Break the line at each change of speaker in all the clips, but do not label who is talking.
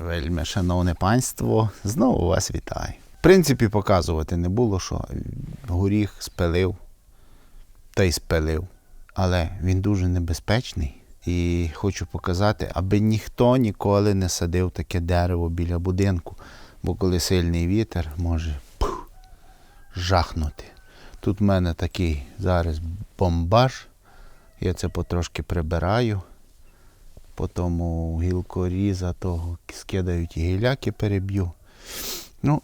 Вельми, шановне панство, знову вас вітаю. В принципі, показувати не було, що горіх спилив та й спилив. Але він дуже небезпечний. І хочу показати, аби ніхто ніколи не садив таке дерево біля будинку. Бо коли сильний вітер може пух, жахнути. Тут в мене такий зараз бомбаж. Я це потрошки прибираю. Потім у гілкоріза того скидають і гіляки переб'ю. Ну,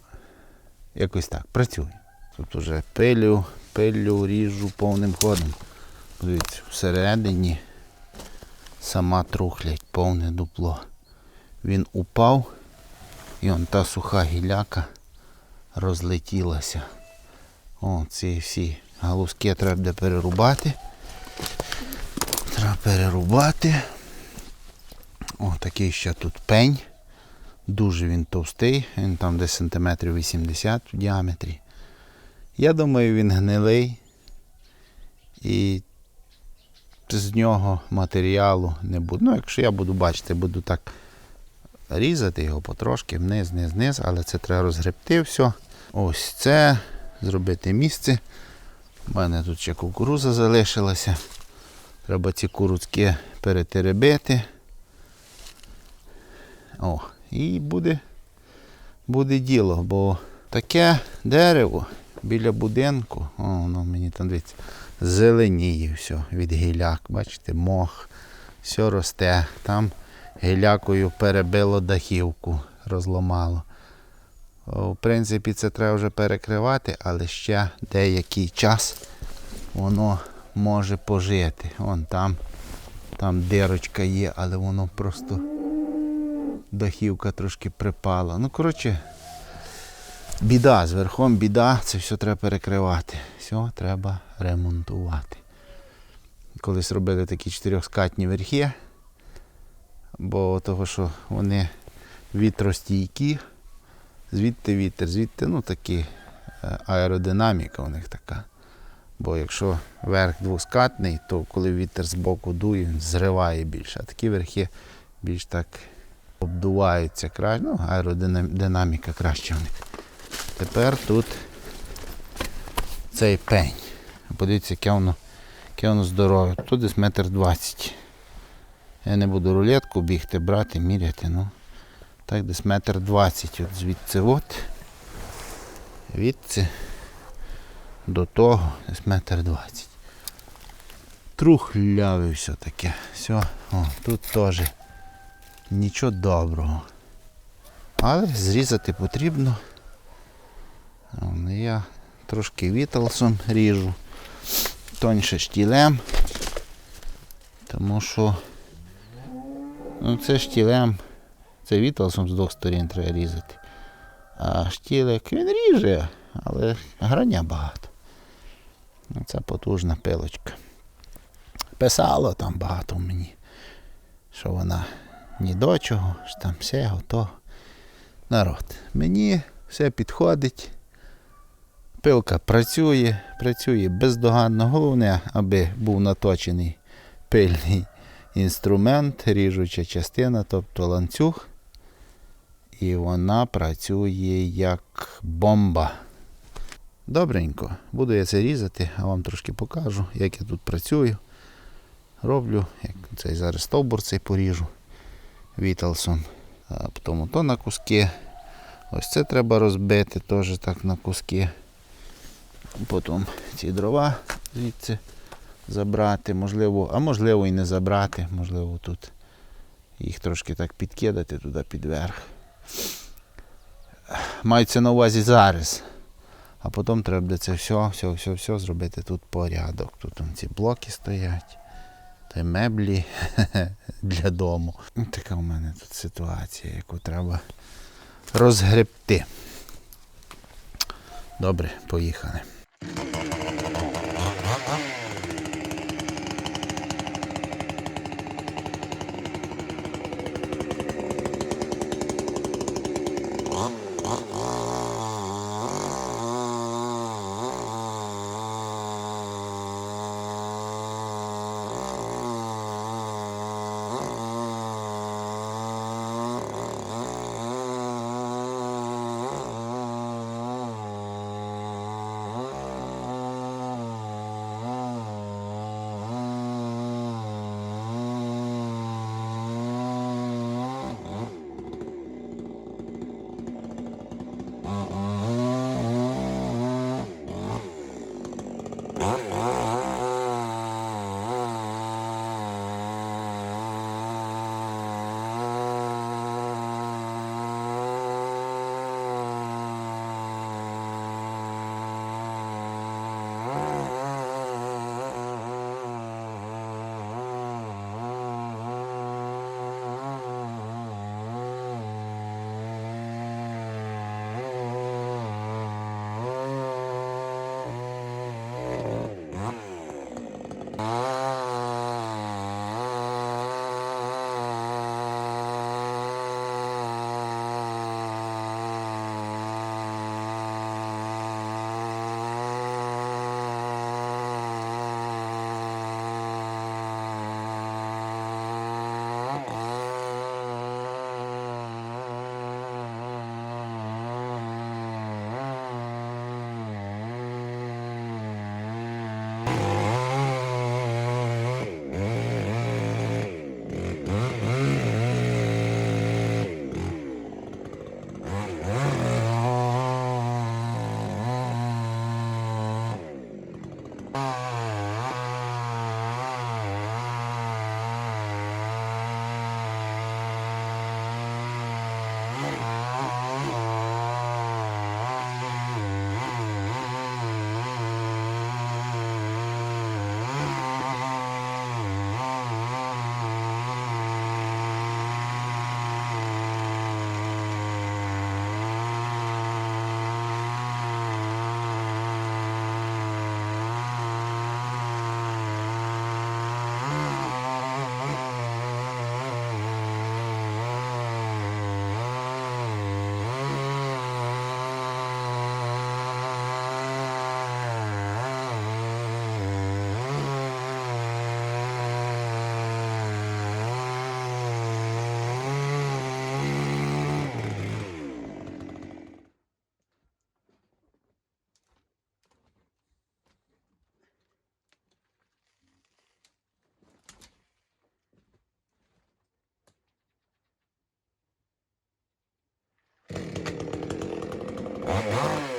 якось так, працюю. Тут уже пилю, пилю, ріжу повним ходом. Дивіться, всередині сама трухлять, повне дупло. Він упав, і он та суха гіляка розлетілася. О, ці всі галузки треба перерубати. Треба перерубати. О, такий ще тут пень. Дуже він товстий, він там десь сантиметрів 80 в діаметрі. Я думаю, він гнилий. І з нього матеріалу не буде. Ну, якщо я буду бачити, буду так різати його потрошки, вниз, вниз, вниз, але це треба розгребти все. Ось це, зробити місце. У мене тут ще кукуруза залишилася. Треба ці куруцьки перетеребити. О, і буде, буде діло, бо таке дерево біля будинку, о, воно мені там дивіться, зеленіє все від гіляк. Бачите, мох, все росте. Там гілякою перебило дахівку, розламало. В принципі, це треба вже перекривати, але ще деякий час воно може пожити. Вон там, там дирочка є, але воно просто дахівка трошки припала. Ну, коротше, біда, з верхом біда, це все треба перекривати. Все треба ремонтувати. Колись робили такі чотирьохскатні верхи, бо того, що вони вітростійкі, звідти вітер, звідти, ну такі е, аеродинаміка у них така. Бо якщо верх двоскатний, то коли вітер з боку дує, він зриває більше. А такі верхи більш так обдуваються краще, ну, аеродинаміка краще в них. Тепер тут цей пень. Подивіться, яке воно, яке воно здорове. Тут десь метр двадцять. Я не буду рулетку бігти, брати, міряти. ну. Так десь метр двадцять. От звідси от. Відси до того десь метр двадцять. Трухляве все таке. Все, о, тут теж нічого доброго. Але зрізати потрібно. Я трошки віталсом ріжу, тоньше штілем, тому що ну, це штілем, це віталсом з двох сторін треба різати. А штілек він ріже, але грання багато. Ну, Це потужна пилочка. Писало там багато мені, що вона ні до чого, що там все готово. Народ. Мені все підходить. Пилка працює, працює бездоганно. Головне, аби був наточений пильний інструмент, ріжуча частина, тобто ланцюг. І вона працює як бомба. Добренько, буду я це різати, а вам трошки покажу, як я тут працюю. Роблю, як цей зараз стовбур цей поріжу віталсом. А потім то на куски. Ось це треба розбити теж так на куски. Потім ці дрова звідси забрати, можливо, а можливо і не забрати, можливо тут їх трошки так підкидати туди під верх. Мається на увазі зараз. А потім треба це все, все, все, все зробити тут порядок. Тут ці блоки стоять, та меблі для дому. Така у мене тут ситуація, яку треба розгребти. Добре, поїхали. Oh,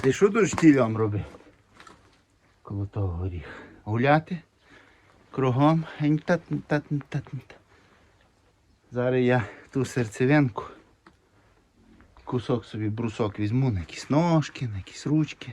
Ти що тут штілем робив? Коло того горіх. Гуляти кругом. Зараз я ту серцевинку, кусок собі брусок візьму на якісь ножки, на якісь ручки.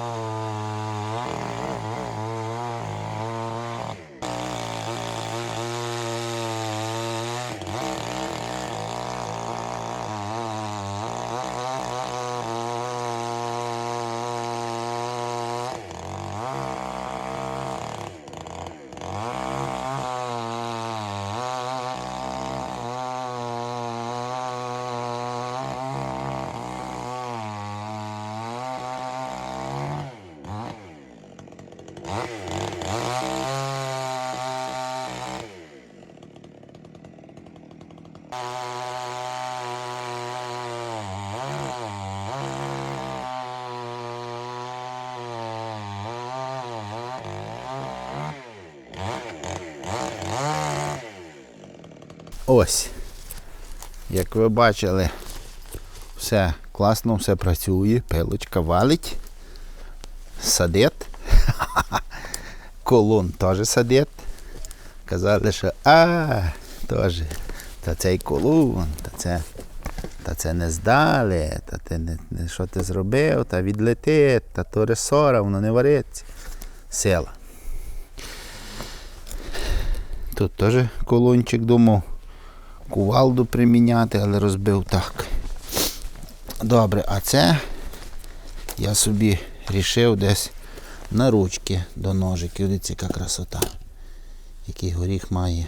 Ось. Як ви бачили, все класно, все працює, пилочка валить, садить. Колон теж садить. Казали, що а, теж, та цей колон, та це, та це не здали, та ти не, не що ти зробив, та відлетить, та то ресора, воно не вариться. Сила. Тут теж колончик думав кувалду приміняти, але розбив так. Добре, а це я собі рішив десь на ручки до ножиків. Дивіться, яка красота. Який горіх має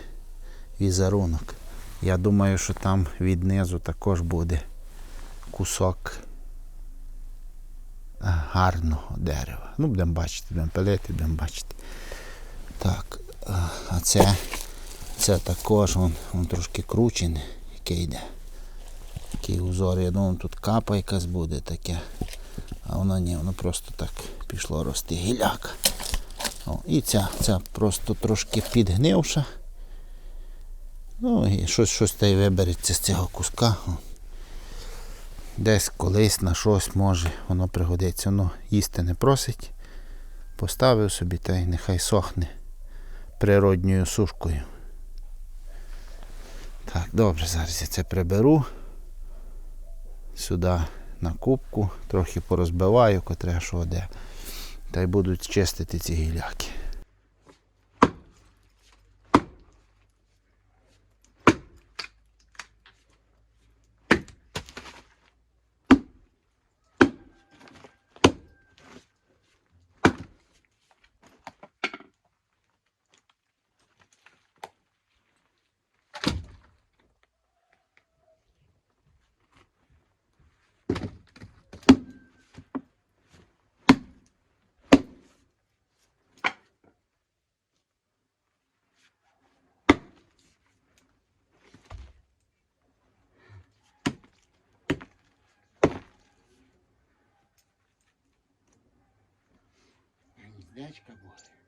візерунок. Я думаю, що там від низу також буде кусок гарного дерева. Ну, будемо бачити, будемо пилити, будемо бачити. Так, а це, це також вон, вон трошки кручене, яке йде. Такий узор, я думаю, тут капа якась буде таке. А воно ні, воно просто так пішло рости гіляка. О, і ця, ця просто трошки підгнивша. Ну і щось, щось та й вибереться з цього куска. Десь колись на щось може воно пригодиться. Воно їсти не просить. Поставив собі та й нехай сохне природньою сушкою. Так, добре, зараз я це приберу. Сюди на кубку, трохи порозбиваю, котре що де. Та й будуть чистити ці гіляки. Гніздечка буде.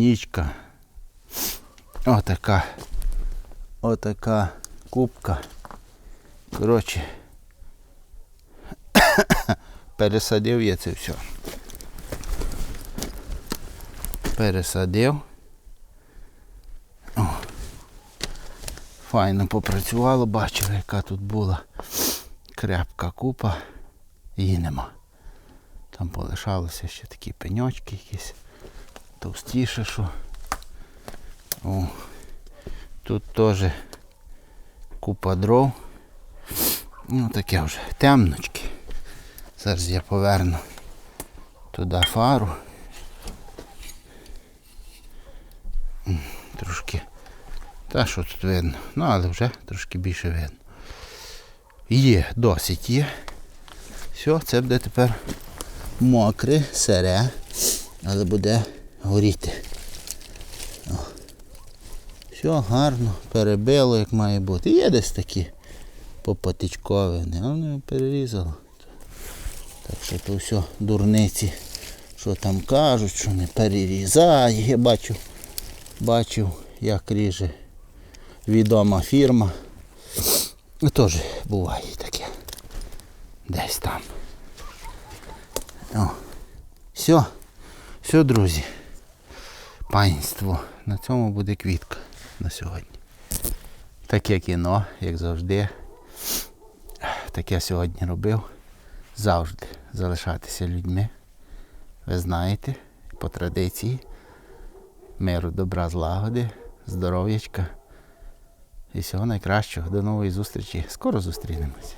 Нічка. Отака. Отака кубка. Коротше. Пересадив я це все. Пересадив. О. Файно попрацювало, бачили, яка тут була крепка купа. Її нема. Там полишалося ще такі пеньочки якісь товстіше, що. О, тут теж купа дров. Ну таке вже темночки. Зараз я поверну туди фару. Трошки. Та що тут видно? Ну, але вже трошки більше видно. Є, досить є. Все, це буде тепер мокре, сире, але буде горіти. О. Все гарно, перебило, як має бути. Є десь такі попатичковини, а вони перерізало. Так що то все дурниці, що там кажуть, що не перерізає. Я бачу, бачив, як ріже відома фірма. Теж буває таке. Десь там. О. Все. Все, друзі. Панство. На цьому буде квітка на сьогодні. Таке кіно, як завжди. Таке сьогодні робив. Завжди залишатися людьми. Ви знаєте, по традиції. Миру, добра, злагоди, здоров'ячка. І всього найкращого. До нової зустрічі. Скоро зустрінемося.